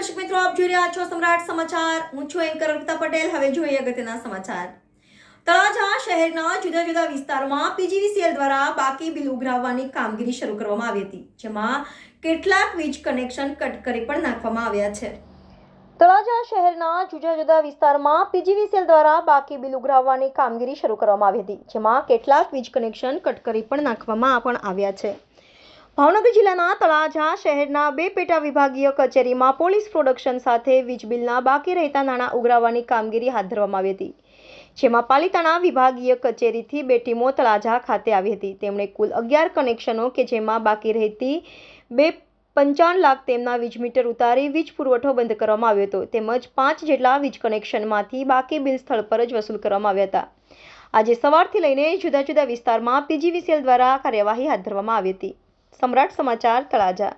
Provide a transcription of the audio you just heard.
દર્શક મિત્રો, આપ જોઈ રહ્યા છો સમ્રાટ સમાચાર. હું છું એન્કર અર્પિતા પટેલ. હવે જોઈએ અગત્યના સમાચાર. તળાજા શહેરના જુદા જુદા વિસ્તારોમાં પીજીવીસીએલ દ્વારા બાકી બિલ ઉઘરાવવાની કામગીરી શરૂ કરવામાં આવી હતી, જેમાં કેટલાક વીજ કનેક્શન કટ કરી પણ નાખવામાં આવ્યા છે. તળાજા શહેરના જુદા જુદા વિસ્તારમાં પીજીવીસીએલ દ્વારા બાકી બિલ ઉઘરાવવાની કામગીરી શરૂ કરવામાં આવી હતી, જેમાં કેટલાક વીજ કનેક્શન કટ કરી પણ નાખવામાં પણ આવ્યા છે. ભાવનગર જિલ્લાના તળાજા શહેરના બે પેટા વિભાગીય કચેરીમાં પોલીસ પ્રોડક્શન સાથે વીજ બિલના બાકી રહેતા નાણાં ઉઘરાવવાની કામગીરી હાથ ધરવામાં આવી હતી, જેમાં પાલિતાણા વિભાગીય કચેરીથી બે ટીમો તળાજા ખાતે આવી હતી. તેમણે કુલ અગિયાર કનેક્શનો કે જેમાં બાકી રહેતી બે પંચાવન લાખ તેમના વીજ મીટર ઉતારી વીજ પુરવઠો બંધ કરવામાં આવ્યો હતો. તેમજ પાંચ જેટલા વીજ કનેક્શનમાંથી બાકી બિલ સ્થળ પર જ વસૂલ કરવામાં આવ્યા હતા. આજે સવારથી લઈને જુદા જુદા વિસ્તારમાં પીજીવીસીએલ દ્વારા કાર્યવાહી હાથ ધરવામાં આવી હતી. સમ્રાટ સમાચાર તળાજા.